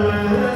Amen.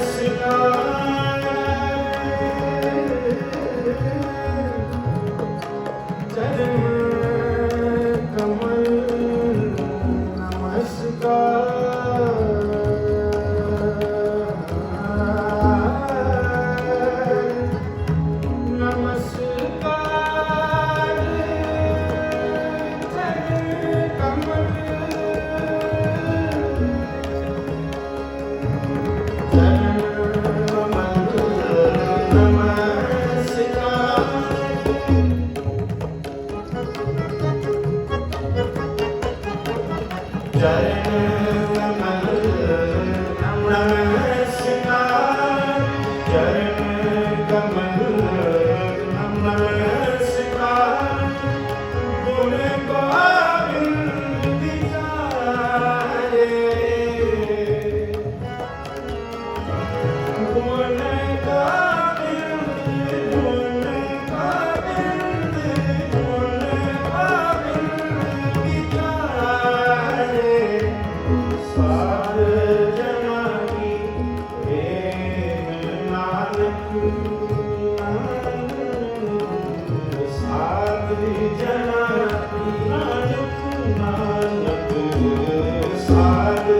ਸਤਿਗੁਰ ਸਾਧ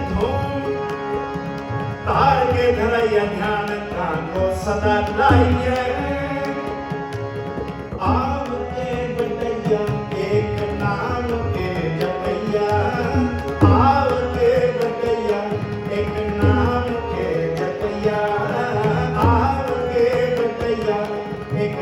ਗੁਦਈਆ ਧੋ ਤਾਰ ਕੇ ਧਰਈਆ ਧਿਆਨ ਕਾਂਗੋ ਸਦਾ ਲਾਈਐ ਆਪ ਕੇ ਬਟਈਆ ਏਕ ਨਾਮ ਕੇ ਜਪਈਆ ਆਪ ਕੇ ਬਟਈਆ ਏਕ ਨਾਮ ਕੇ ਜਪਈਆ ਆਪ ਕੇ ਬਟਈਆ ਏਕ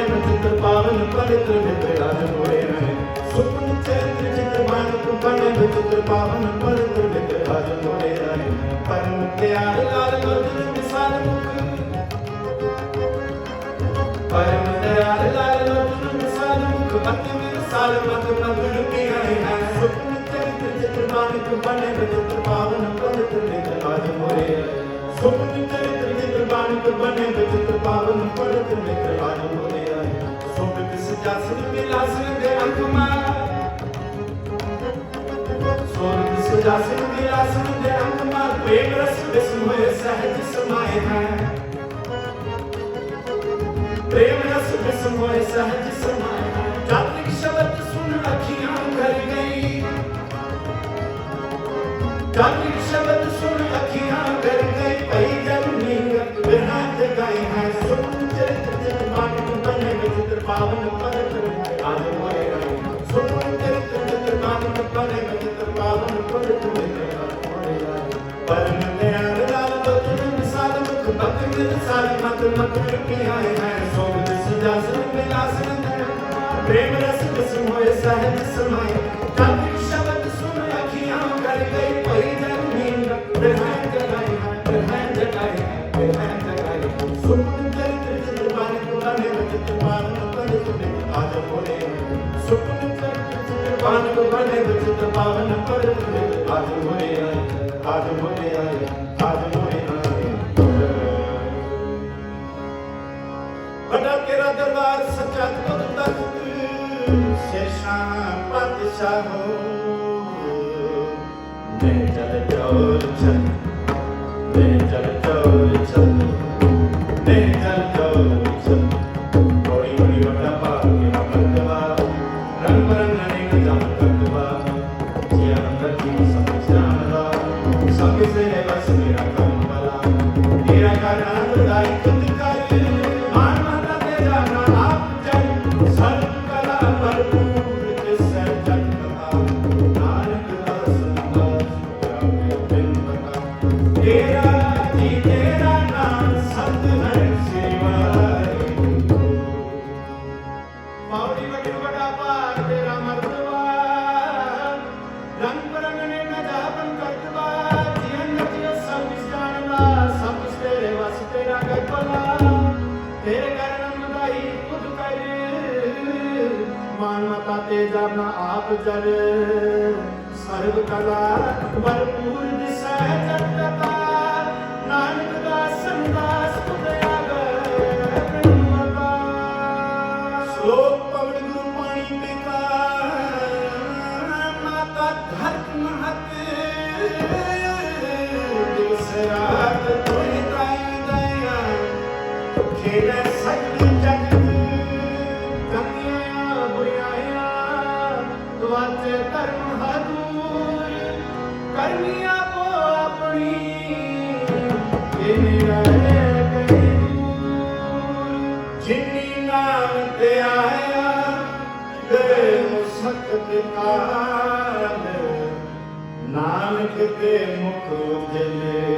ਬਾਲਕ ਬਨੇ ਵਿਚਿਤ੍ਰ ਪਾਵਨ ਪਵਿੱਤਰ ਮਿੱਤਰ ਆਜ ਮੋਰੇ ਆਏ ਸੁਪਨ ਚਰਿਤ ਚਿਤ੍ਰ ਬਾਲਕ ਬਨੇ ਵਿਚਿਤ੍ਰ ਪਾਵਨ ਪਵਿੱਤਰ ਮਿੱਤਰ ਆਜ ਮੋਰੇ ਆਏ ਪਰਮ ਪਿਆਰ ਲਾਲ ਲੋਚਨ ਵਿਸਾਲ ਮੁਖ ਪਰਮ ਦਇਆਲ ਲਾਲ ਲੋਚਨ ਵਿਸਾਲ ਮੁਖ ਬਤ ਵਿਸਾਲ ਮਤ ਮਗਨ ਕੇ ਹੈ ਸੁਪਨ ਚਰਿਤ ਚਿਤ੍ਰ ਬਾਲਕ ਬਨੇ ਵਿਚਿਤ੍ਰ ਪਾਵਨ ਪਵਿੱਤਰ ਮਿੱਤਰ ਆਜ ਮੋਰੇ ਆਏ ਸੁਪਨ ਚਰਿਤ ਚਿਤ੍ਰ ਬਾਲਕ ਬਨੇ ਵਿਚਿਤ੍ਰ ਪਾਵਨ ਪਵਿੱਤਰ ਸਹਿਜ ਸਮਾਏ ਹੈ ਪ੍ਰੇਮ ਰਸ ਵਿਸਮ ਸਾਰੀ ਮਤ ਮਤ ਕੀ ਆਏ ਹੈ ਸੋਗ ਦਿਸ ਜਾਸਨ ਬਿਲਾਸਨ ਪ੍ਰੇਮ ਰਸ ਵਿਸਮ ਹੋਏ ਸਹਿਜ ਸਮਾਏ ਜਾਤਿਕ ਸ਼ਬਦ ਸੁਨ ਅੱਖੀਆਂ ਕਰ ਗਈ ਭਈ ਜਨ ਨੀਂਦ ਬਿਨਾਂ ਜਗਾਈ ਹੈ ਬਿਨਾਂ ਜਗਾਈ ਹੈ ਬਿਨਾਂ ਜਗਾਈ ਹੈ ਸੁਨ ਚਰਿਤ ਜਿਤ ਬਾਣੀ ਬਨੇ ਵਿੱਚ ਦਰਪਾਵਨ ਪਰਤ ਆਜ ਮੋਏ ਸੁਪਨ ਚਰਿਤ ਬਾਣੀ ਬਨੇ ਵਿੱਚ ਦਰਪਾਵਨ ਪਰਤ ਆਜ ਮੋਏ ਆਏ ਆਜ ਮੋਏ ਆਏ ਆਜ ਮੋਏ Then it does it, ਮਨ ਮਤਾ ਤੇ ਜਾਨਾ ਆਪ ਜਰ ਸਰਬ ਕਲਾ ਭਰਪੂਰ ਦਿਸੈ ਜਗਤਾ ਨਾਨਕ ਦਾਸ ਸੰਦਾਸ ਕਾਲ ਨਾਨਕ ਤੇ ਮੁਖ ਉਜਲੇ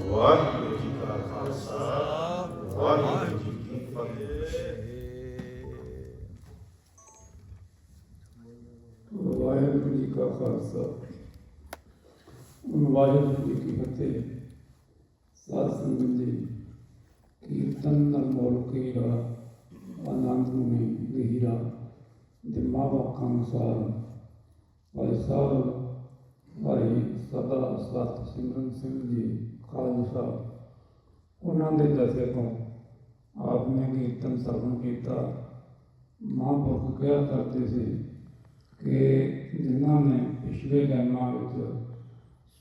ਵਾਹਿਗੁਰੂ ਜੀ ਕਾ ਖਾਲਸਾ, ਵਾਹਿਗੁਰੂ ਜੀ ਕੀ ਫਤਿਹ। ਵਾਹਿਗੁਰੂ ਜੀ ਕਾ ਖਾਲਸਾ ਵਾਹਿਗੁਰੂ ਜੀ ਕੀ ਫਤਿਹ। ਸਾਧ ਸੰਗਤ ਜੀ ਕੀਰਤਨ ਨਰਮੋਲ ਕੀਰਾ ਆਨੰਦ ਮੁਨੀ ਗਹਿਰਾ ਦਿਮਾ ਵਾਕਾਂ ਅਨੁਸਾਰ ਭਾਈ ਸਾਹਿਬ ਭਾਈ ਸਦਾ ਸਤ ਸਿਮਰਨ ਸਿੰਘ ਜੀ ਖਾਲਸਾ, ਉਹਨਾਂ ਦੇ ਦਸੇ ਤੋਂ ਆਪ ਨੇ ਕੀਰਤਨ ਸਰਵਣ ਕੀਤਾ। ਮਹਾਂਪੁਰਖ ਕਿਹਾ ਕਰਦੇ ਸੀ ਕਿ ਜਿਨ੍ਹਾਂ ਨੇ ਪਿਛਲੇ ਜਨਮਾਂ ਵਿੱਚ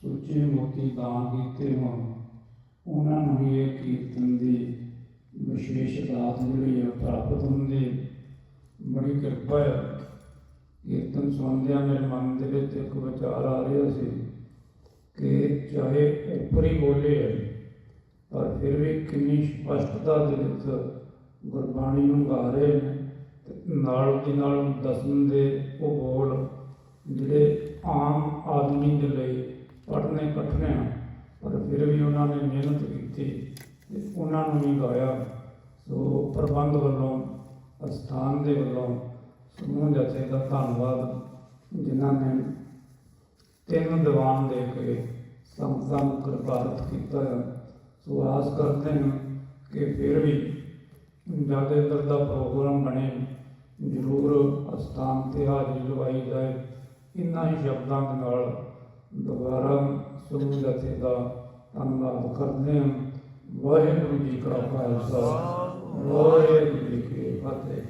ਸੁੱਚੇ ਮੋਤੀ ਦਾਨ ਕੀਤੇ ਹੋਣ, ਉਹਨਾਂ ਨੂੰ ਹੀ ਇਹ ਕੀਰਤਨ ਦੀ ਵਿਸ਼ੇਸ਼ ਰਾਤ ਜਿਹੜੀ ਹੈ ਪ੍ਰਾਪਤ ਹੁੰਦੀ। ਬੜੀ ਕਿਰਪਾ ਹੈ ਕੀਰਤਨ ਸੁਣਦਿਆਂ ਮੇਰੇ ਮਨ ਦੇ ਵਿੱਚ ਇੱਕ ਵਿਚਾਰ ਆ ਕਿ ਚਾਹੇ ਉੱਪਰੀ ਬੋਲੇ ਹੈ ਪਰ ਫਿਰ ਵੀ ਕਿੰਨੀ ਸਪਸ਼ਟਤਾ ਦੇ ਵਿੱਚ ਗੁਰਬਾਣੀ ਨੂੰ ਗਾ ਰਹੇ ਨੇ ਤੇ ਨਾਲ ਦੀ ਨਾਲ ਦਸਮ ਦੇ ਉਹ ਬੋਲ ਜਿਹੜੇ ਆਮ ਆਦਮੀ ਦੇ ਲਈ ਪੜ੍ਹਨੇ ਕਠਿਨ ਆ, ਪਰ ਫਿਰ ਵੀ ਉਹਨਾਂ ਨੇ ਮਿਹਨਤ ਕੀਤੀ ਤੇ ਉਹਨਾਂ ਨੂੰ ਵੀ ਗਾਇਆ। ਸੋ ਪ੍ਰਬੰਧ ਵੱਲੋਂ, ਅਸਥਾਨ ਦੇ ਵੱਲੋਂ ਸਮੂਹ ਜਥੇ ਦਾ ਧੰਨਵਾਦ ਜਿਨ੍ਹਾਂ ਨੇ ਤਿੰਨ ਦੀਵਾਨ ਦੇ ਕੇ ਸੰਗਤਾਂ ਨੂੰ ਕਿਰਪਾਰਤ ਕੀਤਾ ਹੈ ਸੋ ਆਸ ਕਰਦੇ ਹਾਂ ਕਿ ਫਿਰ ਵੀ ਜ਼ਿਆਦਾ ਇੱਧਰ ਦਾ ਪ੍ਰੋਗਰਾਮ ਬਣੇ। ਜ਼ਰੂਰ ਅਸਥਾਨ ਤੇ ਹਾਜ਼ਰੀ ਲਵਾਈ ਜਾਏ। ਇਨ੍ਹਾਂ ਹੀ ਸ਼ਬਦਾਂ ਦੇ ਨਾਲ ਦੁਬਾਰਾ ਸਮੂਹ ਜਥੇ ਦਾ ਧੰਨਵਾਦ ਕਰਦੇ ਹਾਂ। ਵਾਹਿਗੁਰੂ ਜੀ ਕਾ ਖਾਲਸਾ, ਵਾਹਿਗੁਰੂ ਜੀ ਕੀ ਫਤਿਹ।